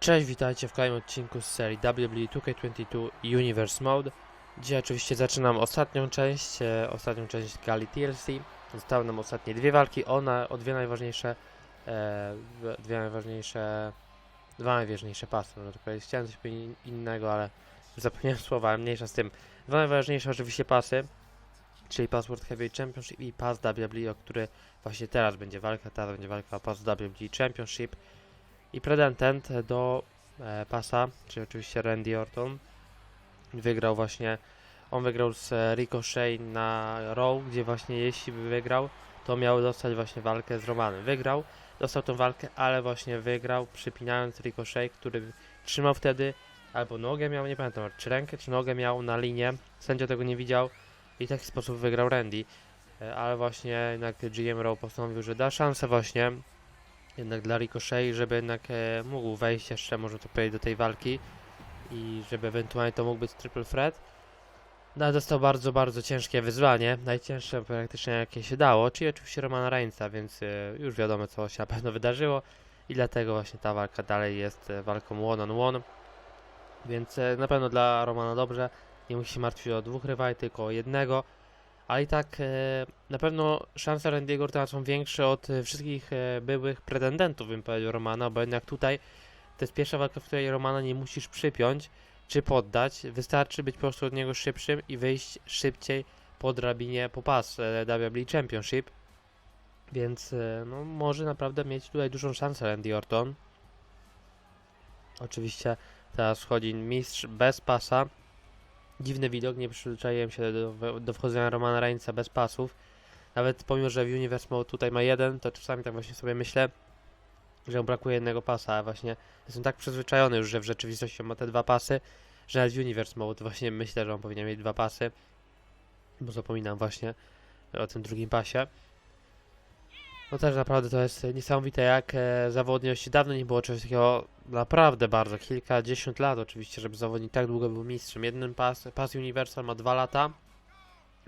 Cześć, witajcie w kolejnym odcinku z serii WWE 2K22 Universe Mode. Dzisiaj oczywiście zaczynam ostatnią część, e, ostatnią część gali TLC. Zostały nam ostatnie dwie walki, one o dwie najważniejsze, e, dwie najważniejsze, dwa najważniejsze pasy, można tak powiedzieć. Chciałem coś innego, ale zapomniałem słowa, ale mniejsza z tym. Dwa najważniejsze oczywiście pasy, czyli pas World Heavyweight Championship i pas WWE, o który właśnie teraz będzie walka, teraz będzie walka o pas WWE Championship i pretendent do e, pasa, czyli oczywiście Randy Orton. Wygrał właśnie, on wygrał z e, Ricochet na Raw, gdzie właśnie jeśli by wygrał, to miał dostać właśnie walkę z Romanem. Wygrał, dostał tą walkę, ale właśnie wygrał, przypinając Ricochet, który trzymał wtedy albo nogę miał, nie pamiętam, czy rękę, czy nogę miał na linię. Sędzia tego nie widział i w taki sposób wygrał Randy. E, Ale właśnie jednak GM Raw postanowił, że da szansę właśnie jednak dla Ricochet, żeby jednak e, mógł wejść jeszcze, może to powiedzieć, do tej walki i żeby ewentualnie to mógł być triple threat. No, ale dostał bardzo, bardzo ciężkie wyzwanie, najcięższe praktycznie jakie się dało, czyli oczywiście Romana Reignsa, więc e, już wiadomo co się na pewno wydarzyło i dlatego właśnie ta walka dalej jest e, walką one on one. Więc e, na pewno dla Romana dobrze, nie musi się martwić o dwóch rywali, tylko o jednego. Ale i tak e, na pewno szanse Randy'ego Ortona są większe od e, wszystkich e, byłych pretendentów, bym powiedział, Romana, bo jednak tutaj to jest pierwsza walka, w której Romana nie musisz przypiąć czy poddać. Wystarczy być po prostu od niego szybszym i wyjść szybciej po drabinie po pas WWE Championship. Więc no, może naprawdę mieć tutaj dużą szansę Randy Orton. Oczywiście teraz wchodzi mistrz bez pasa. Dziwny widok, nie przyzwyczaiłem się do, do wchodzenia Romana Reignsa bez pasów. Nawet pomimo, że w Universe Mode tutaj ma jeden, to czasami tak właśnie sobie myślę, że mu brakuje jednego pasa, a właśnie jestem tak przyzwyczajony już, że w rzeczywistości ma te dwa pasy, że nawet w Universe Mode właśnie myślę, że on powinien mieć dwa pasy, bo zapominam właśnie o tym drugim pasie. No też naprawdę to jest niesamowite, jak e, zawodność dawno nie było czegoś takiego naprawdę bardzo, kilkadziesiąt lat oczywiście, żeby zawodnik tak długo był mistrzem. Jeden pas, pas Universal ma dwa lata,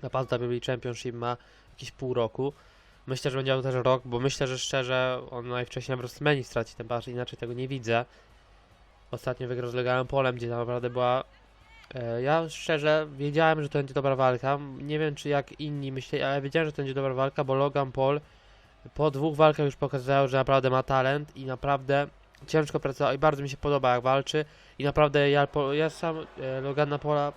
a pas WWE Championship ma jakieś pół roku. Myślę, że będzie miał też rok, bo myślę, że szczerze on najwcześniej w WrestleMania straci ten pas, inaczej tego nie widzę. Ostatnio wygrał z Legalem Polem, gdzie naprawdę była... E, ja szczerze wiedziałem, że to będzie dobra walka. Nie wiem, czy jak inni myśleli, ale wiedziałem, że to będzie dobra walka, bo Logan Paul po dwóch walkach już pokazał, że naprawdę ma talent i naprawdę ciężko pracował i bardzo mi się podoba jak walczy. I naprawdę ja, ja sam e, Logana Paula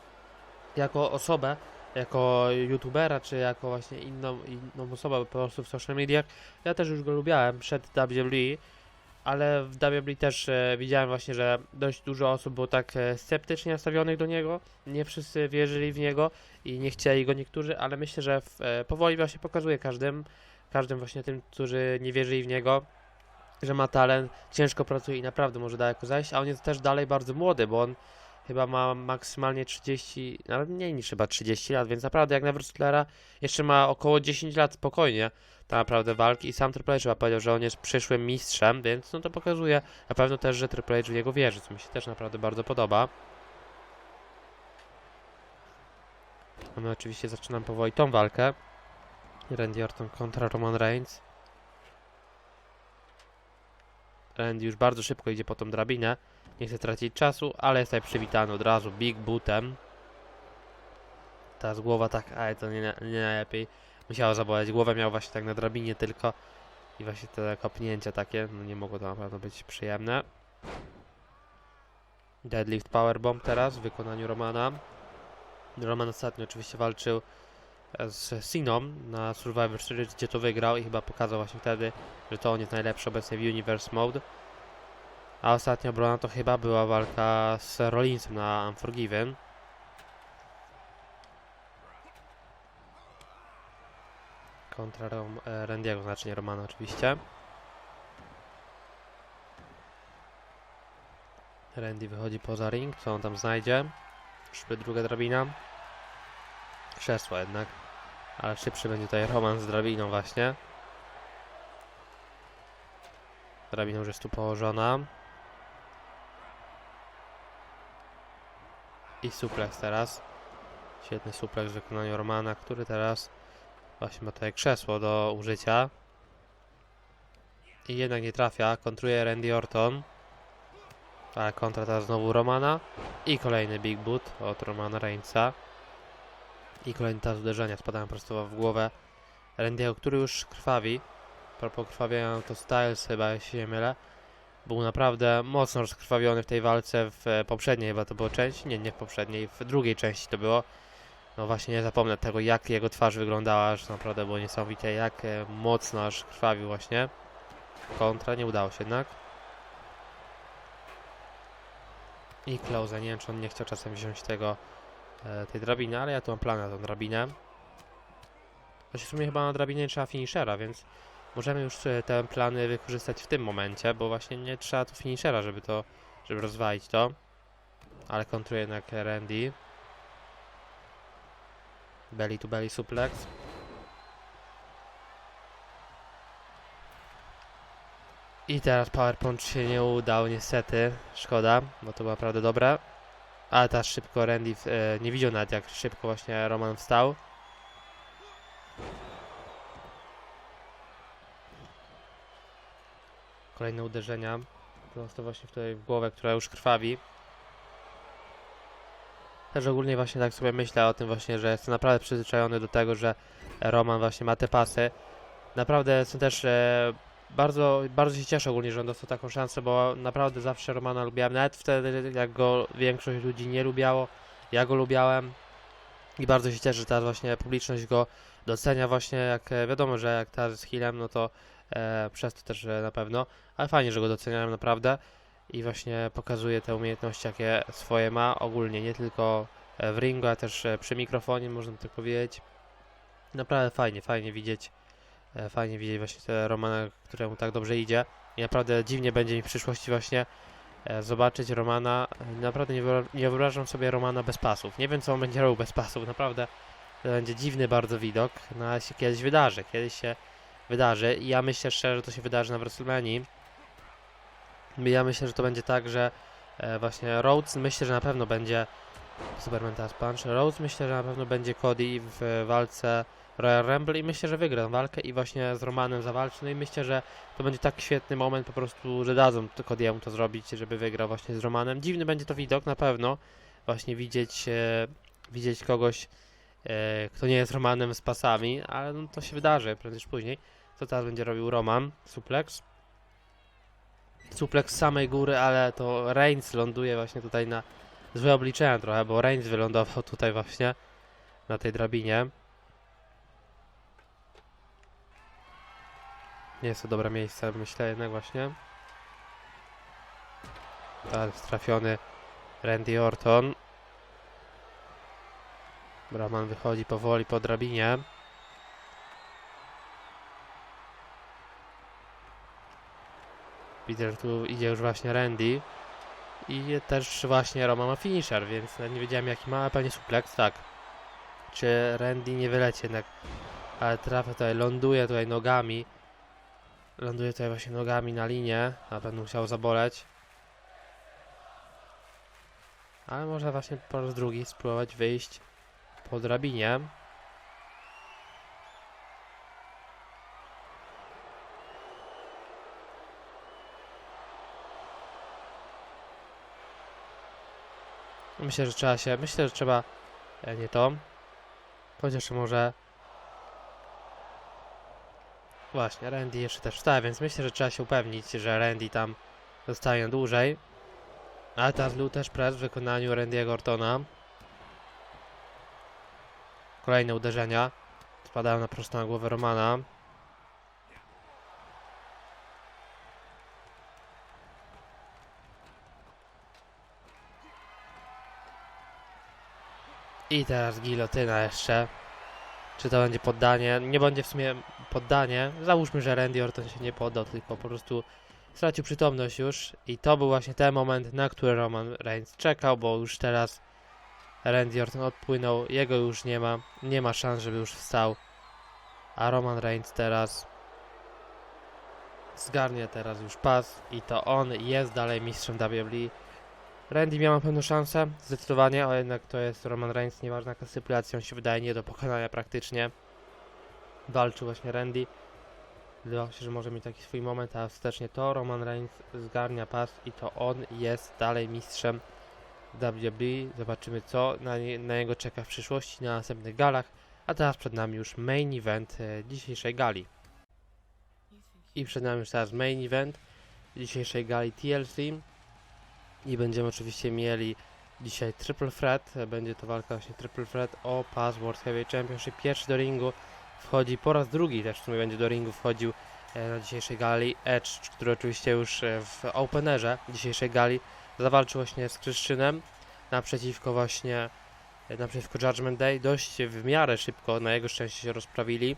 jako osobę, jako youtubera, czy jako właśnie inną, inną osobę po prostu w social mediach, ja też już go lubiałem przed WWE, ale w WWE też e, widziałem właśnie, że dość dużo osób było tak e, sceptycznie nastawionych do niego, nie wszyscy wierzyli w niego i nie chcieli go niektórzy, ale myślę, że w, e, powoli właśnie pokazuje każdym, każdym właśnie tym, którzy nie wierzyli w niego, że ma talent, ciężko pracuje i naprawdę może daleko zajść, a on jest też dalej bardzo młody, bo on chyba ma maksymalnie 30, nawet mniej niż chyba 30 lat, więc naprawdę jak na wrestlera jeszcze ma około 10 lat spokojnie tak naprawdę walki i sam Triple H chyba powiedział, że on jest przyszłym mistrzem, więc no to pokazuje na pewno też, że Triple H w niego wierzy, co mi się też naprawdę bardzo podoba. My oczywiście zaczynam powoli tą walkę. Randy Orton kontra Roman Reigns. Randy już bardzo szybko idzie po tą drabinę. Nie chce tracić czasu, ale jest tutaj przywitany od razu Big Bootem. Teraz głowa tak, ale to nie, nie najlepiej. Musiała zaboleć. Głowę miał właśnie tak na drabinie tylko. I właśnie te kopnięcia takie, no nie mogło to na pewno być przyjemne. Deadlift Powerbomb teraz w wykonaniu Romana. Roman ostatnio oczywiście walczył z Siną na Survivor Series, gdzie to wygrał i chyba pokazał właśnie wtedy, że to on jest najlepszy obecnie w Universe Mode. A ostatnia obrona to chyba była walka z Rollinsem na Unforgiven. Kontra Rom, e, Randiego, znaczy nie Romana oczywiście. Randy wychodzi poza ring, co on tam znajdzie? Szybko druga drabina. Krzesło jednak. Ale szybszy będzie tutaj Roman z drabiną właśnie. Drabina już jest tu położona. I suplex teraz. Świetny suplex w wykonaniu Romana, który teraz właśnie ma tutaj krzesło do użycia. I jednak nie trafia. Kontruje Randy Orton. Ale kontra teraz znowu Romana. I kolejny Big Boot od Romana Reignsa. I kolejny teraz uderzenia spadają prosto w głowę Randy'ego, który już krwawi. Propos krwawienia to Styles chyba, jeśli nie mylę. Był naprawdę mocno rozkrwawiony w tej walce w e, poprzedniej chyba to było części. Nie, nie w poprzedniej, w drugiej części to było. No właśnie nie zapomnę tego, jak jego twarz wyglądała, aż naprawdę było niesamowite, jak e, mocno aż krwawił właśnie. Kontra, nie udało się jednak. I Klauza, nie wiem czy on nie chciał czasem wziąć tego, tej drabiny, ale ja tu mam plan na tą drabinę. Choć w sumie chyba na drabinie nie trzeba finishera, więc możemy już e, te plany wykorzystać w tym momencie, bo właśnie nie trzeba tu finishera, żeby to, żeby rozwalić to. Ale kontruje jednak Randy. Belly to belly suplex. I teraz power punch się nie udał niestety. Szkoda, bo to było naprawdę dobre. Ale teraz szybko Randy e, nie widział nawet jak szybko właśnie Roman wstał. Kolejne uderzenia. Prosto właśnie tutaj w głowę, która już krwawi. Też ogólnie właśnie tak sobie myślę o tym właśnie, że jestem naprawdę przyzwyczajony do tego, że Roman właśnie ma te pasy. Naprawdę jestem też e, bardzo, bardzo się cieszę ogólnie, że on dostał taką szansę, bo naprawdę zawsze Romana lubiłem, nawet wtedy jak go większość ludzi nie lubiało, ja go lubiałem. I bardzo się cieszę, że teraz właśnie publiczność go docenia właśnie, jak e, wiadomo, że jak teraz jest healem, no to e, przez to też na pewno, ale fajnie, że go doceniają naprawdę. I właśnie pokazuje te umiejętności, jakie swoje ma ogólnie, nie tylko e, w ringu, a też e, przy mikrofonie, można tak powiedzieć. Naprawdę fajnie, fajnie widzieć, fajnie widzieć właśnie te Romana, któremu tak dobrze idzie. I naprawdę dziwnie będzie mi w przyszłości właśnie e, zobaczyć Romana. Naprawdę nie, wyob- nie wyobrażam sobie Romana bez pasów. Nie wiem, co on będzie robił bez pasów. Naprawdę to będzie dziwny bardzo widok, no ale się kiedyś wydarzy. Kiedyś się wydarzy i ja myślę szczerze, że to się wydarzy na WrestleMania. Ja myślę, że to będzie tak, że e, właśnie Rhodes myślę, że na pewno będzie Superman teraz Punch. Rhodes myślę, że na pewno będzie Cody w walce Royal Rumble i myślę, że wygra walkę i właśnie z Romanem zawalczy. No i myślę, że to będzie tak świetny moment po prostu, że dadzą to Cody'emu to zrobić, żeby wygrał właśnie z Romanem. Dziwny będzie to widok na pewno. Właśnie widzieć, e, widzieć kogoś, e, kto nie jest Romanem z pasami, ale no, to się wydarzy prędzej czy później. Co teraz będzie robił Roman? Suplex. Suplex z samej góry, ale to Reigns ląduje właśnie tutaj na złe obliczenia trochę, bo Reigns wylądował tutaj właśnie na tej drabinie. Nie jest to dobre miejsce, myślę jednak właśnie. Teraz trafiony Randy Orton. Roman wychodzi powoli po drabinie. Widzę, że tu idzie już właśnie Randy. I też właśnie Roman ma finisher, więc nie wiedziałem jaki ma, ale pewnie suplex, tak. Czy Randy nie wyleci jednak. Ale trafia tutaj, ląduje tutaj nogami. Ląduje tutaj właśnie nogami na linię. Na pewno musiał zaboleć. Ale można właśnie po raz drugi spróbować wyjść po drabinie. Myślę, że trzeba się. Myślę, że trzeba. E, nie to. Chociaż może. Właśnie, Randy jeszcze też wstaje, więc myślę, że trzeba się upewnić, że Randy tam zostaje dłużej. Ale teraz był też press w wykonaniu Randy'ego Ortona. Kolejne uderzenia. Spadają na prosto na głowę Romana. I teraz gilotyna jeszcze. Czy to będzie poddanie? Nie będzie w sumie poddanie. Załóżmy, że Randy Orton się nie poddał, tylko po prostu stracił przytomność już. I to był właśnie ten moment, na który Roman Reigns czekał, bo już teraz Randy Orton odpłynął. Jego już nie ma. Nie ma szans, żeby już wstał. A Roman Reigns teraz zgarnie teraz już pas i to on jest dalej mistrzem WWE. Randy miał na pewno szansę, zdecydowanie, ale jednak to jest Roman Reigns, nieważna jaka sytuacja, on się wydaje nie do pokonania praktycznie. Walczył właśnie Randy. Wydawało się, że może mieć taki swój moment, a ostatecznie to Roman Reigns zgarnia pas i to on jest dalej mistrzem WWE. Zobaczymy co na, na niego czeka w przyszłości na następnych galach. A teraz przed nami już main event e, dzisiejszej gali. I przed nami już teraz main event dzisiejszej gali TLC. I będziemy oczywiście mieli dzisiaj triple threat. Będzie to walka właśnie triple threat o pas World Heavyweight Championship. Pierwszy do ringu wchodzi po raz drugi też w sumie będzie do ringu wchodził e, na dzisiejszej gali Edge, który oczywiście już e, w openerze dzisiejszej gali zawalczył właśnie z Kryszczynem naprzeciwko właśnie e, naprzeciwko Judgment Day. Dość w miarę szybko na jego szczęście się rozprawili.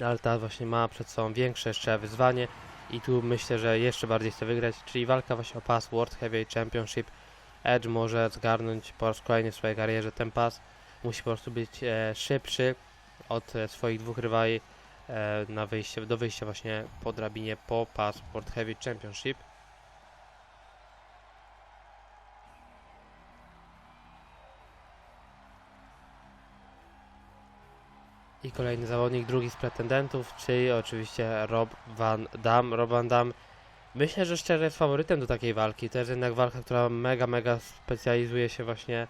Ale teraz właśnie ma przed sobą większe jeszcze wyzwanie i tu myślę, że jeszcze bardziej chce wygrać, czyli walka właśnie o pas World Heavyweight Championship. Edge może zgarnąć po raz kolejny w swojej karierze ten pas. Musi po prostu być e, szybszy od e, swoich dwóch rywali e, na wyjście, do wyjścia właśnie po drabinie po pas World Heavyweight Championship. Kolejny zawodnik, drugi z pretendentów, czyli oczywiście Rob Van Dam. Rob Van Dam myślę, że szczerze jest faworytem do takiej walki. To jest jednak walka, która mega, mega specjalizuje się właśnie e,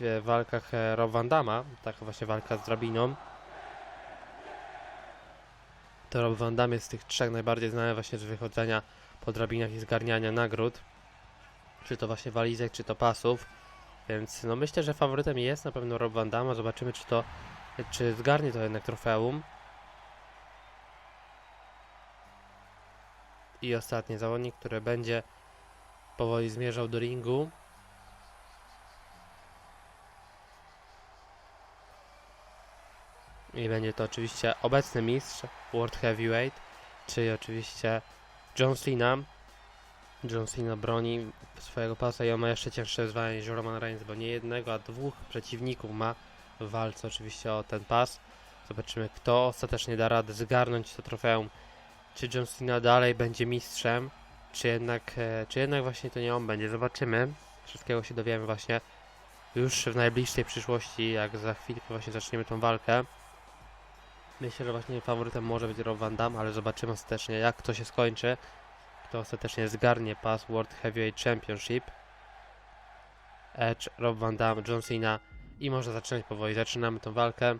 w walkach e, Rob Van Dama. Taka właśnie walka z drabiną. To Rob Van Dam jest z tych trzech najbardziej znany właśnie z wychodzenia po drabinach i zgarniania nagród. Czy to właśnie walizek, czy to pasów. Więc no myślę, że faworytem jest na pewno Rob Van Dam. a Zobaczymy, czy to czy zgarnie to jednak trofeum. I ostatni zawodnik, który będzie powoli zmierzał do ringu. I będzie to oczywiście obecny mistrz World Heavyweight, czyli oczywiście John Cena. John Cena broni swojego pasa i on ma jeszcze cięższe wyzwanie niż Roman Reigns, bo nie jednego, a dwóch przeciwników ma w walce oczywiście o ten pas. Zobaczymy, kto ostatecznie da radę zgarnąć to trofeum. Czy John Cena dalej będzie mistrzem, czy jednak, e, czy jednak właśnie to nie on będzie. Zobaczymy. Wszystkiego się dowiemy właśnie już w najbliższej przyszłości, jak za chwilkę właśnie zaczniemy tą walkę. Myślę, że właśnie faworytem może być Rob Van Dam, ale zobaczymy ostatecznie, jak to się skończy. Kto ostatecznie zgarnie pas World Heavyweight Championship. Edge, Rob Van Dam, John Cena i można zaczynać powoli. Zaczynamy tą walkę.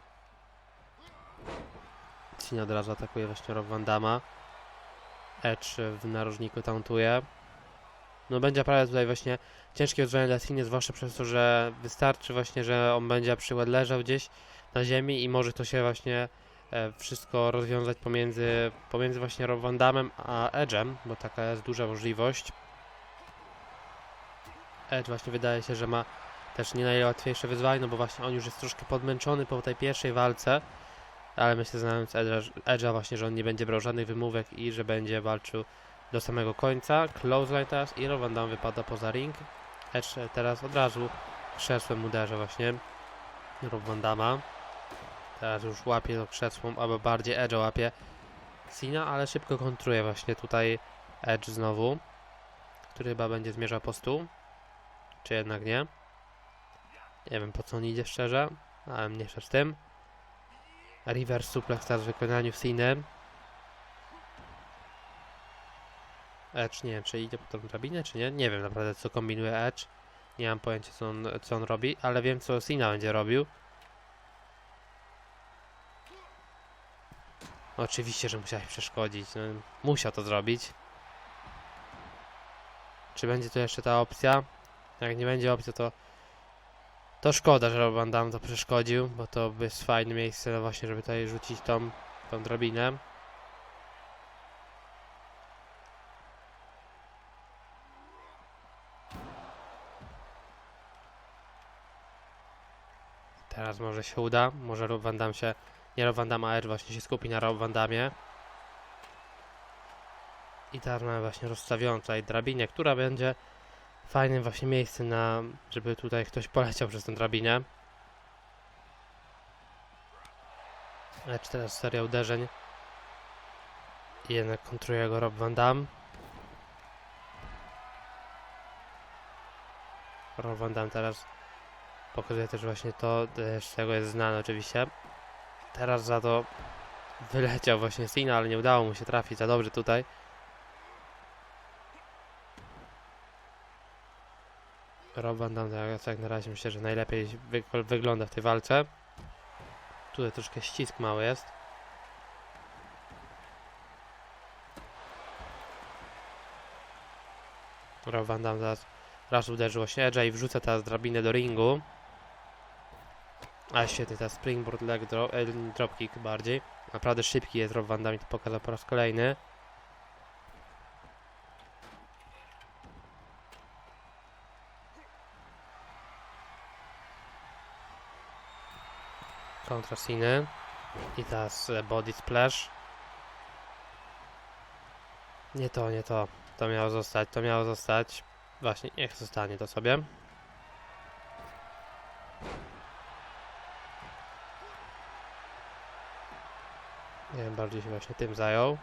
Cena od razu atakuje właśnie Rob Van. Edge w narożniku tauntuje. No będzie naprawdę tutaj właśnie ciężkie wyzwanie dla Ceny, zwłaszcza przez to, że wystarczy właśnie, że on będzie przykład leżał gdzieś na ziemi i może to się właśnie e, wszystko rozwiązać pomiędzy, pomiędzy właśnie Rob Van a Edge'em, bo taka jest duża możliwość. Edge właśnie wydaje się, że ma też nie najłatwiejsze wyzwanie, no bo właśnie on już jest troszkę podmęczony po tej pierwszej walce, ale myślę, znając Edge'a, właśnie, że on nie będzie brał żadnych wymówek i że będzie walczył do samego końca. Clothesline teraz i Rowan Dam wypada poza ring. Edge teraz od razu krzesłem uderza właśnie Rob Van Dama. Teraz już łapie to krzesłem, albo bardziej Edge'a łapie Cena, ale szybko kontruje właśnie tutaj Edge znowu, który chyba będzie zmierzał po stół. Czy jednak nie? Nie wiem po co on idzie szczerze, ale mniejsza z tym. Reverse suplex teraz w wykonaniu Ceny. Edge nie wiem czy idzie po tą drabinę czy nie. Nie wiem naprawdę co kombinuje Edge. Nie mam pojęcia co on, co on robi, ale wiem co Cena będzie robił. Oczywiście, że musiałeś przeszkodzić. No, musiał to zrobić. Czy będzie tu jeszcze ta opcja? Jak nie będzie opcji, to to szkoda, że Rob Van Dam to przeszkodził, bo to by jest fajne miejsce no właśnie, żeby tutaj rzucić tą, tą drabinę. Teraz może się uda, może Rob Van Dam się, nie Rob Van Dam, a Edge właśnie się skupi na Rob Van Damie. I teraz mamy właśnie rozstawioną tutaj drabinę, która będzie fajnym właśnie miejscem na, żeby tutaj ktoś poleciał przez tę drabinę. Lecz teraz seria uderzeń. I jednak kontruje go Rob Van Dam. Rob Van Dam teraz pokazuje też właśnie to, z czego jest znany oczywiście. Teraz za to Wyleciał właśnie Cena, ale nie udało mu się trafić za dobrze tutaj. Rob Van Dam jak, jak na razie myślę, że najlepiej wy, wygląda w tej walce. Tutaj troszkę ścisk mały jest. Rob Van Dam zaraz raz uderzył właśnie Edge'a i wrzuca teraz drabinę do ringu. A świetnie, teraz springboard leg dro e, dropkick bardziej. Naprawdę szybki jest Rob Van Dam i to pokazał po raz kolejny. Kontra Ciny. I teraz e, body splash. Nie to, nie to. To miało zostać, to miało zostać. Właśnie, niech zostanie to sobie. Nie wiem, bardziej się właśnie tym zajął.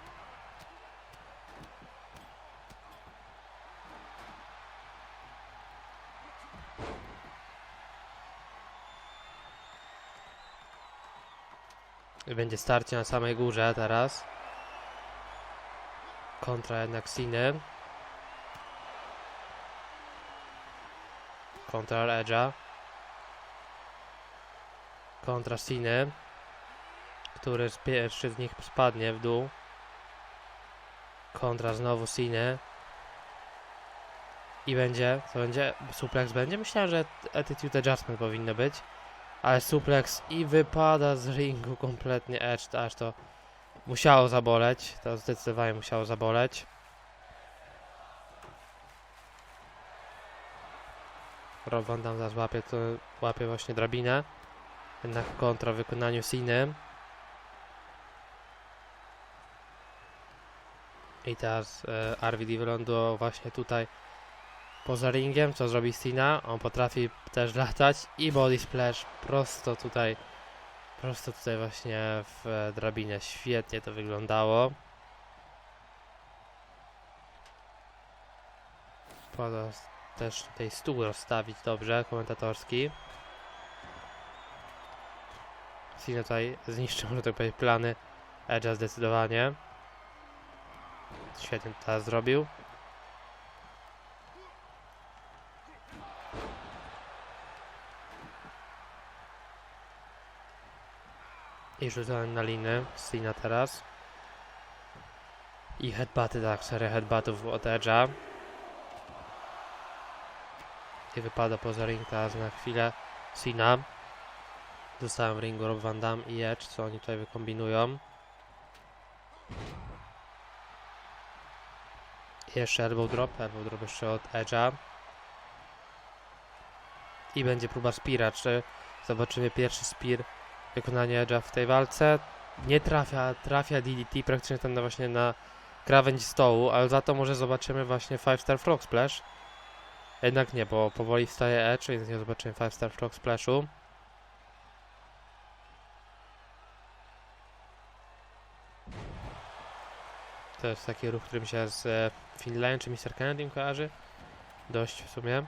Będzie starcie na samej górze teraz. Kontra jednak Siny. Kontra Edge'a. Kontra Siny. Który z pierwszy z nich spadnie w dół. Kontra znowu Siny. I będzie, co będzie? Suplex będzie? Myślałem, że Attitude Adjustment powinno być. Ale suplex i wypada z ringu kompletnie Edge, aż to musiało zaboleć. To zdecydowanie musiało zaboleć. Rob Van Dam zaraz łapie, to, łapie właśnie drabinę. Jednak kontra w wykonaniu Siny. I teraz e, RVD wylądował właśnie tutaj poza ringiem, co zrobi Sina. On potrafi też latać i body splash prosto tutaj, prosto tutaj właśnie w e, drabinę. Świetnie to wyglądało. Pada też tutaj stół rozstawić dobrze, komentatorski. Cena tutaj zniszczył, że tak powiem, plany Edge'a zdecydowanie. Świetnie to teraz zrobił. I rzucałem na liny Cena teraz. I headbuty, tak, serię headbutów od Edge'a. I wypada poza ring teraz na chwilę Cena. Zostałem w ringu Rob Van Dam i Edge, co oni tutaj wykombinują. I jeszcze elbow drop, elbow drop jeszcze od Edge'a. I będzie próba spira, czy zobaczymy pierwszy spear wykonanie Edge'a w tej walce. Nie trafia, trafia DDT praktycznie tam na właśnie na krawędź stołu, ale za to może zobaczymy właśnie 5 Star Frog Splash. Jednak nie, bo powoli wstaje Edge, więc nie zobaczymy 5 Star Frog Splashu. To jest taki ruch, który mi się z e, Finlane czy Mr. Kennedy kojarzy. Dość w sumie.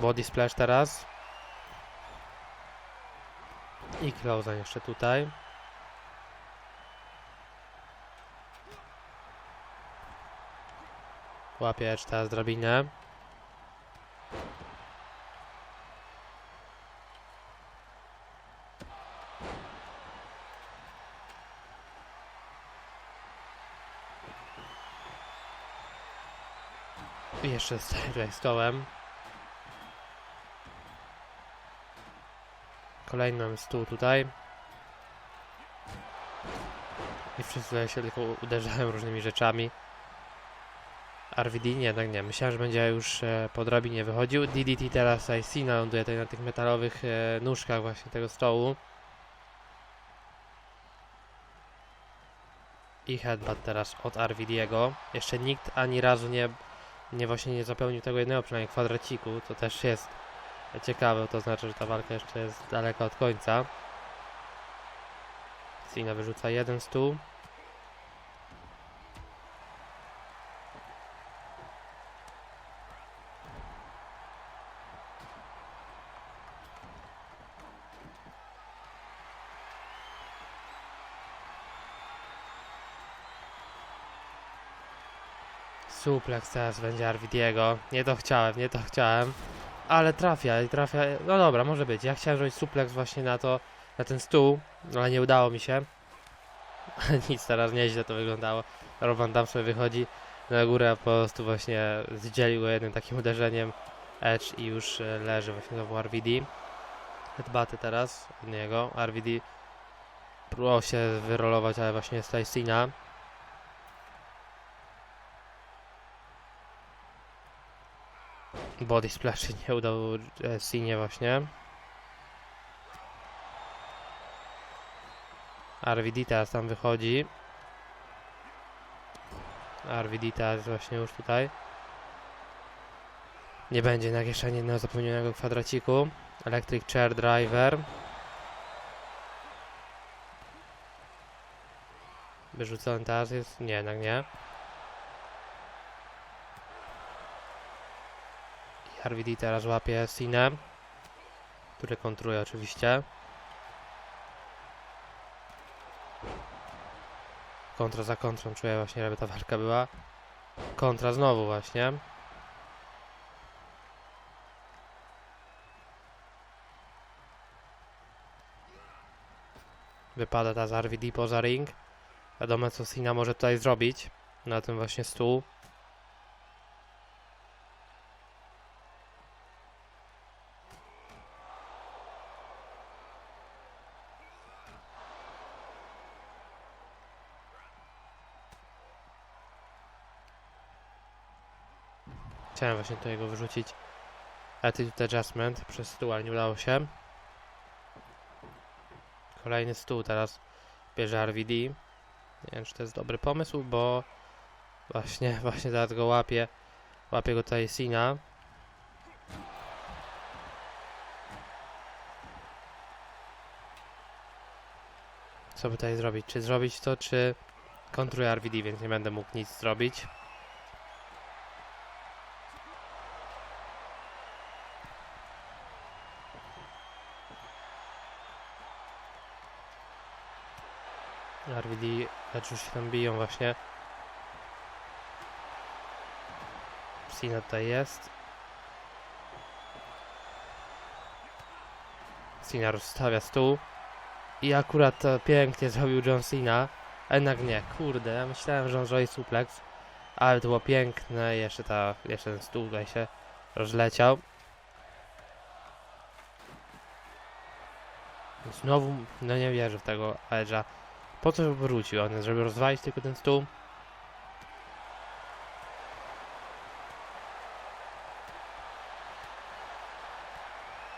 Body Splash teraz. I Klausan jeszcze tutaj. Łapie Edge teraz drabinę. I jeszcze z tutaj stołem. Kolejny mamy stół tutaj. I wszyscy się tylko uderzają różnymi rzeczami. RVD nie, jednak nie. Myślałem, że będzie już e, po drabinie wychodził. DDT teraz Icina ląduje tutaj na tych metalowych e, nóżkach właśnie tego stołu. I headbutt teraz od RVD'ego. Jeszcze nikt ani razu nie, nie właśnie nie zapełnił tego jednego przynajmniej kwadraciku, to też jest Ciekawe, to znaczy, że ta walka jeszcze jest daleka od końca. Cena wyrzuca jeden stół. Suplex teraz będzie Arvidiego. Nie to chciałem, nie to chciałem. Ale trafia trafia. No dobra, może być. Ja chciałem zrobić suplex właśnie na to, na ten stół, ale nie udało mi się. Nic, teraz nieźle to wyglądało. Roman tam sobie wychodzi na górę, a po prostu właśnie zdzielił go jednym takim uderzeniem Edge i już e, leży właśnie znowu RVD. Headbaty teraz od niego. RVD próbował się wyrolować, ale właśnie jest Cena. Body splash nie udał Sinie właśnie. RVD teraz tam wychodzi. RVD teraz właśnie już tutaj. Nie będzie na kieszeni jednego zapomnianego kwadraciku. Electric Chair Driver. Wyrzucony teraz jest? Nie, jednak nie. RVD teraz łapie Sinę, który kontruje oczywiście. Kontra za kontrą czuję właśnie, żeby ta walka była. Kontra znowu właśnie. Wypada ta z RVD poza ring. Wiadomo co Sina może tutaj zrobić. Na tym właśnie stół. Chciałem właśnie tutaj go wyrzucić. Attitude Adjustment przez stół, ale nie udało się. Kolejny stół teraz bierze RVD. Nie wiem, czy to jest dobry pomysł, bo właśnie, właśnie teraz go łapie. Łapie go tutaj Sina. Co by tutaj zrobić? Czy zrobić to, czy kontruje RVD, więc nie będę mógł nic zrobić. RVD, lecz już się tam biją właśnie. Sina tutaj jest. Sina rozstawia stół. I akurat pięknie zrobił John Cena. Jednak nie, kurde, ja myślałem, że on zrobi suplex. Ale to było piękne, jeszcze, ta, jeszcze ten stół tutaj się rozleciał. Znowu, no nie wierzę w tego Edge'a. Po co wrócił on? Żeby rozwalić tylko ten stół?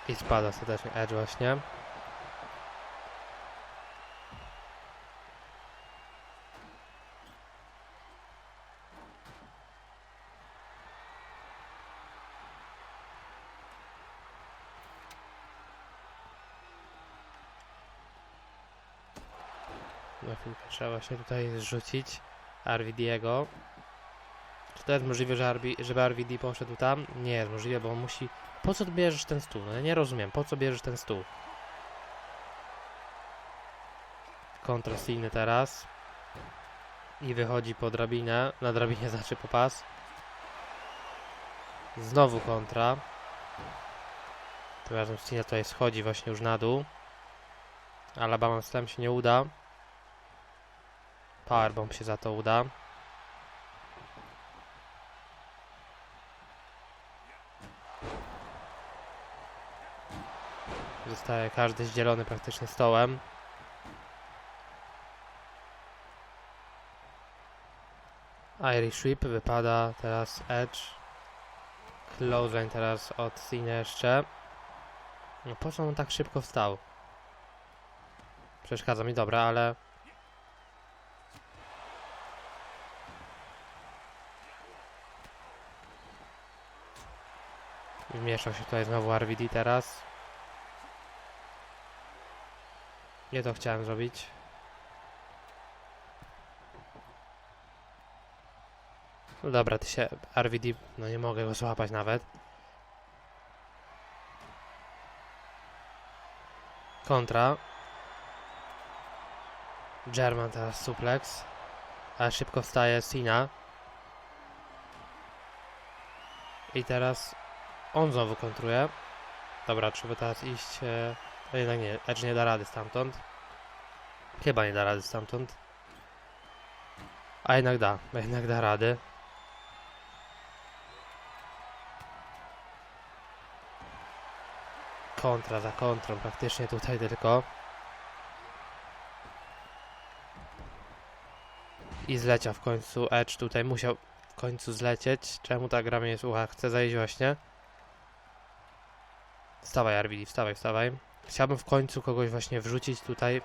I spada ostatecznie Edge właśnie. Na chwilkę trzeba właśnie tutaj zrzucić RVD'ego. Czy to jest możliwe, że RV, żeby RVD poszedł tam? Nie jest możliwe, bo musi... Po co bierzesz ten stół? No nie rozumiem, po co bierzesz ten stół? Kontrasyjny teraz. I wychodzi po drabinę. Na drabinie znaczy po pas. Znowu kontra. Tym razem Stina tutaj schodzi właśnie już na dół. Alabama Slam się nie uda. Powerbomb się za to uda. Zostaje każdy zdzielony praktycznie stołem. Irish Whip wypada teraz Edge. Clothesline teraz od Cena jeszcze. No po co on tak szybko wstał? Przeszkadza mi, dobra, ale... Wmieszał się tutaj znowu RVD teraz. Nie to chciałem zrobić. No dobra, ty się RVD, no nie mogę go złapać nawet. Kontra. German teraz suplex. Ale szybko wstaje Sina. I teraz on znowu kontruje. Dobra, trzeba teraz iść. E, to jednak nie, Edge nie da rady stamtąd. Chyba nie da rady stamtąd. A jednak da, a jednak da rady. Kontra za kontrą, praktycznie tutaj tylko. I zleciał w końcu Edge tutaj, musiał w końcu zlecieć. Czemu ta gra mnie jest ucha? Chce zajść właśnie. Wstawaj RVD, wstawaj, wstawaj. Chciałbym w końcu kogoś właśnie wrzucić tutaj.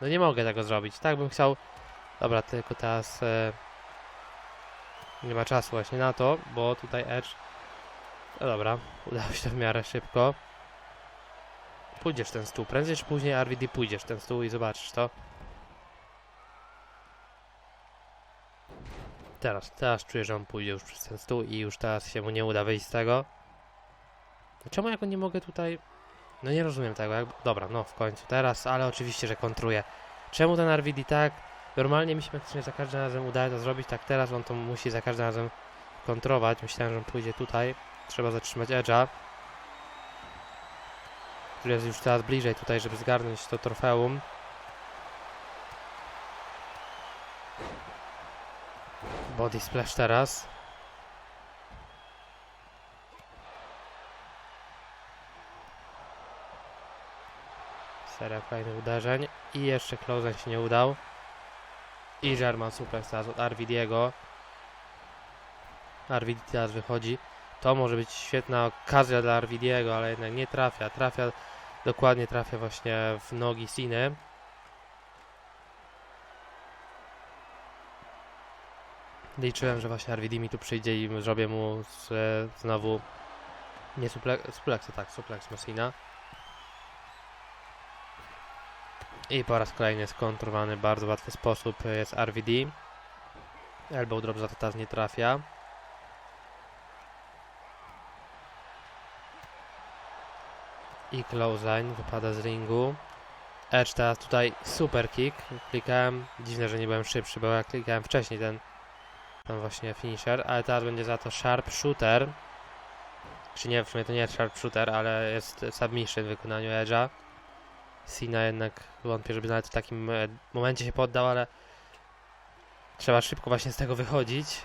No nie mogę tego zrobić. Tak bym chciał. Dobra, tylko teraz e... nie ma czasu właśnie na to, bo tutaj Edge. No dobra, udało się to w miarę szybko. Pójdziesz ten stół. Prędzej czy później RVD pójdziesz ten stół i zobaczysz to. Teraz, teraz czuję, że on pójdzie już przez ten stół i już teraz się mu nie uda wyjść z tego. Czemu ja go nie mogę tutaj... No nie rozumiem tego, jak... Dobra, no w końcu teraz, ale oczywiście, że kontruję. Czemu ten RVD tak? Normalnie mi się praktycznie za każdym razem udaje to zrobić, tak teraz on to musi za każdym razem kontrować. Myślałem, że on pójdzie tutaj. Trzeba zatrzymać Edge'a. Który jest już teraz bliżej tutaj, żeby zgarnąć to trofeum. Body splash teraz. Seria kolejnych uderzeń. I jeszcze Closen się nie udał. I German suplex teraz od Arvidiego. Arvidi teraz wychodzi. To może być świetna okazja dla Arvidiego, ale jednak nie trafia. Trafia, dokładnie trafia właśnie w nogi Siny. Liczyłem, że właśnie RVD mi tu przyjdzie i zrobię mu z, znowu nie suplex, suplexa, tak, suplex Messina. I po raz kolejny skontrowany w bardzo łatwy sposób jest RVD. Elbow drop za to teraz nie trafia. I clothesline wypada z ringu. Edge teraz tutaj super kick. Klikałem, dziwne, że nie byłem szybszy, bo ja klikałem wcześniej ten ten właśnie finisher, ale teraz będzie za to sharp shooter. Czy nie, w sumie to nie jest sharp shooter, ale jest submission w wykonaniu Edge'a. Sina jednak wątpię, żeby nawet w takim e, momencie się poddał, ale trzeba szybko właśnie z tego wychodzić,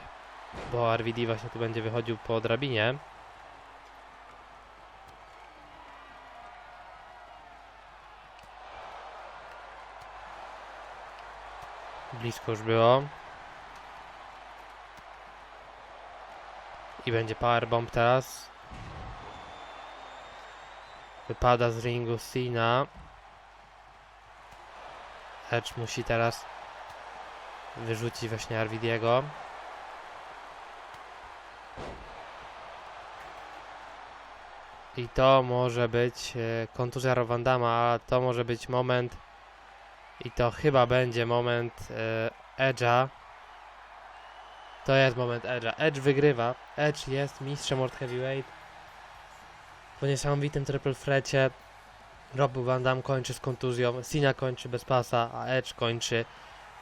bo RVD właśnie tu będzie wychodził po drabinie. Blisko już było. I będzie powerbomb teraz. Wypada z ringu Cena. Edge musi teraz wyrzucić właśnie Arvidiego. I to może być e, kontuzja Rowandama, to może być moment i to chyba będzie moment e, Edge'a. To jest moment Edge'a. Edge wygrywa. Edge jest mistrzem World Heavyweight. Po niesamowitym triple threacie Rob Van Damme kończy z kontuzją, Cena kończy bez pasa, a Edge kończy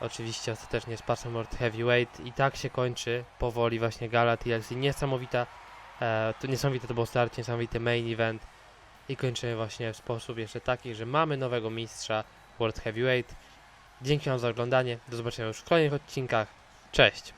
oczywiście ostatecznie z pasem World Heavyweight i tak się kończy powoli właśnie gala TLC. Niesamowita, e, to niesamowite to było starcie, niesamowity main event i kończymy właśnie w sposób jeszcze taki, że mamy nowego mistrza World Heavyweight. Dzięki Wam za oglądanie, do zobaczenia już w kolejnych odcinkach. Cześć!